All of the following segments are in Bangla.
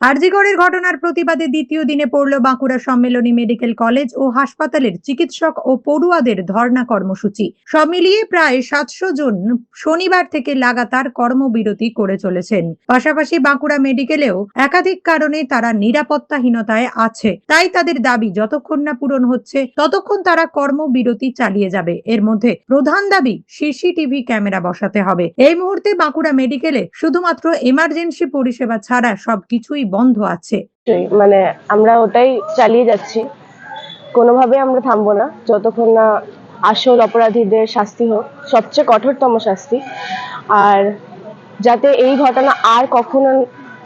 আরজিগড়ের ঘটনার প্রতিবাদে দ্বিতীয় দিনে পড়ল বাঁকুড়া সম্মেলনী মেডিকেল কলেজ ও হাসপাতালের চিকিৎসক ও পড়ুয়াদের ধর্ণা কর্মসূচি। সব মিলিয়ে প্রায় সাতশো জন শনিবার থেকে লাগাতার কর্মবিরতি করে চলেছেন। পাশাপাশি বাঁকুড়া মেডিকেলেও একাধিক কারণে তারা নিরাপত্তাহীনতায় আছে। তাই তাদের দাবি, যতক্ষণ না পূরণ হচ্ছে, ততক্ষণ তারা কর্মবিরতি চালিয়ে যাবে। এর মধ্যে প্রধান দাবি, সিসিটিভি ক্যামেরা বসাতে হবে। এই মুহূর্তে বাঁকুড়া মেডিকেলে শুধুমাত্র এমার্জেন্সি পরিষেবা ছাড়া সবকিছুই বন্ধ আছে। মানে আমরা ওটাই চালিয়ে যাচ্ছি। কোনোভাবে আমরা থামবো না, যতক্ষণ না আসল অপরাধীদের শাস্তি হোক, সবচেয়ে কঠোরতম শাস্তি। আর যাতে এই ঘটনা আর কখনো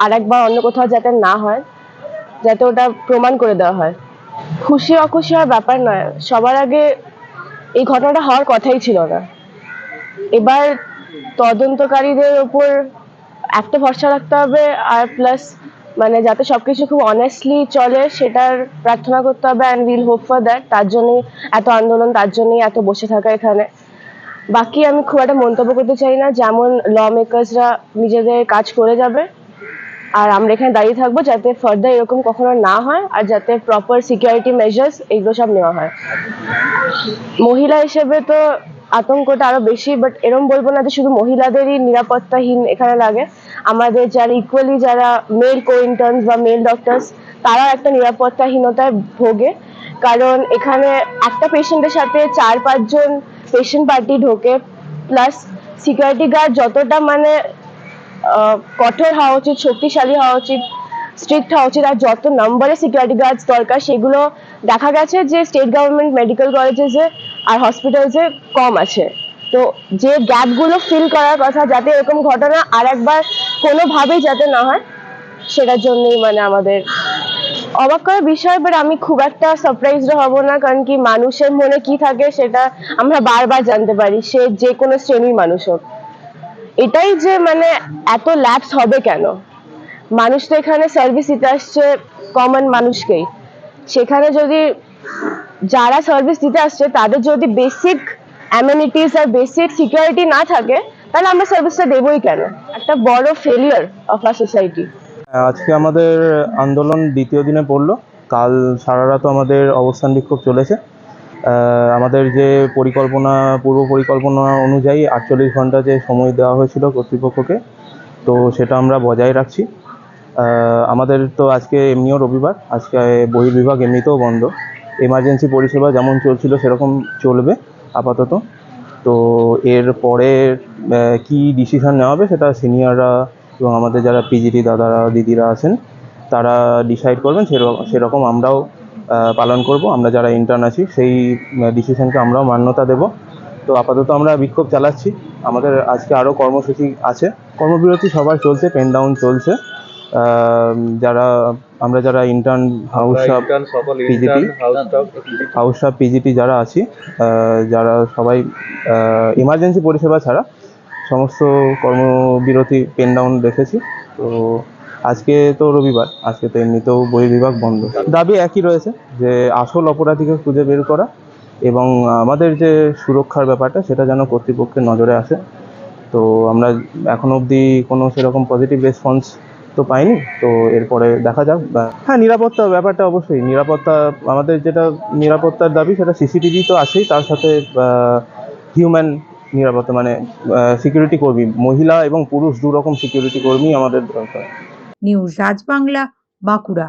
আর একবার অন্য কোথাও যাতে না হয়, যাতে ওটা প্রমাণ করে দেওয়া হয়। খুশি অখুশি হওয়ার ব্যাপার নয়, সবার আগে এই ঘটনাটা হওয়ার কথাই ছিল না। এবার তদন্তকারীদের ওপর একটা ভরসা রাখতে হবে, আর প্লাস মানে যাতে সবকিছু খুব অনেস্টলি চলে, সেটার প্রার্থনা করতে হবে and will hope for that তার জন্যই এত আন্দোলন, তার জন্যই এত বসে থাকা এখানে। বাকি আমি খুব একটা মন্তব্য করতে চাই না, যেমন ল মেকার্সরা নিজেদের কাজ করে যাবে, আর আমরা এখানে দাঁড়িয়ে থাকব যাতে ফার্দার এরকম কখনো না হয়, আর যাতে প্রপার সিকিউরিটি মেজার্স এগুলো সব নেওয়া হয়। মহিলা হিসেবে তো আতঙ্কটা আরও বেশি বাট এরম বলব না যে শুধু মহিলাদেরই নিরাপত্তাহীন এখানে লাগে। আমাদের যারা ইকুয়ালি যারা মেল কো বা মেল ডক্টরস তারাও একটা নিরাপত্তাহীনতায় ভোগে। কারণ এখানে একটা পেশেন্টের সাথে চার, পাঁচজন পেশেন্ট পার্টি ঢোকে প্লাস সিকিউরিটি গার্ড যতটা মানে কঠোর হওয়া উচিত, শক্তিশালী হওয়া উচিত স্ট্রিক্ট হওয়া উচিত আর যত নম্বরে সিকিউরিটি গার্ডস দরকার, সেগুলো দেখা গেছে যে স্টেট গভর্নমেন্ট মেডিকেল কলেজেসে আর হসপিটালসে কম আছে। তো যে গ্যাপগুলো ফিল করার কথা, যাতে এরকম ঘটনা আর একবার কোনোভাবেই যাতে না হয়, সেটার জন্যই মানে আমাদের অবাক করার বিষয় বাট আমি খুব একটা সারপ্রাইজড হব না, কারণ কি মানুষের মনে কি থাকে সেটা আমরা বারবার জানতে পারি, সে যে কোনো শ্রেণির মানুষ হোক। এটাই যে মানে এত ল্যাপস হবে কেন? মানুষ তো এখানে সার্ভিস দিতে আসছে কমন মানুষকেই। সেখানে যদি যারা সার্ভিস দিতে আসছে, তাদের যদি বেসিক অ্যামিনিটিস আর বেসিক সিকিউরিটি না থাকে, তাহলে আমরা সার্ভিসটা দেবই কেন? একটা বড় ফেলিয়ার অফ আর সোসাইটি আজকে আমাদের আন্দোলন দ্বিতীয় দিনে পড়ল। কাল সারা রাত আমাদের অবস্থান বিক্ষোভ চলেছে। আমাদের যে পরিকল্পনা, পূর্ব পরিকল্পনা অনুযায়ী আটচল্লিশ ঘণ্টা যে সময় দেওয়া হয়েছিল কর্তৃপক্ষকে, তো সেটা আমরা বজায় রাখছি। আমাদের তো আজকে এমনিও রবিবার, আজকে বহির্বিভাগ এমনিতেও বন্ধ। এমার্জেন্সি পরিষেবা যেমন চলছিল সেরকম চলবে আপাতত। তো এর পরে কি ডিসিশন নেওয়া হবে সেটা সিনিয়ররা এবং আমাদের যারা পিজিটি দাদারা, দিদিরা আছেন, তারা ডিসাইড করবেন। সেরকম সেরকম আমরাও পালন করব। আমরা যারা ইন্টার্ন আছি, সেই ডিসিশনকে আমরাও মান্যতা দেব। তো আপাতত আমরা বিক্ষোভ চালাচ্ছি। আমাদের আজকে আরও কর্মসূচি আছে। কর্মবিরতি সবার চলছে পেন ডাউন চলছে। যারা আমরা যারা intern house PGT house PGT যারা আছি যারা সবাই ইমার্জেন্সি পরিষেবা ছাড়া সমস্ত কর্মবিরতি পেন ডাউন রেখেছি। তো আজকে তো রবিবার আজকে তো এমনিতেও বহির্বিভাগ বন্ধ। দাবি একই রয়েছে যে আসল অপরাধীকে খুঁজে বের করা এবং আমাদের যে সুরক্ষার ব্যাপারটা সেটা যেন কর্তৃপক্ষের নজরে আসে। তো আমরা এখন অবধি কোনো সেরকম পজিটিভ রেসপন্স তো পাইনি, তো এরপরে দেখা যাক হ্যাঁ নিরাপত্তা ব্যাপারটা অবশ্যই, নিরাপত্তা, আমাদের যেটা নিরাপত্তার দাবি সেটা সিসিটিভি তো আছেই, তার সাথে হিউম্যান নিরাপত্তা মানে সিকিউরিটি কর্মী, মহিলা এবং পুরুষ দু রকম সিকিউরিটি কর্মী আমাদের দরকার। নিউজ রাজবাংলা বাঁকুড়া।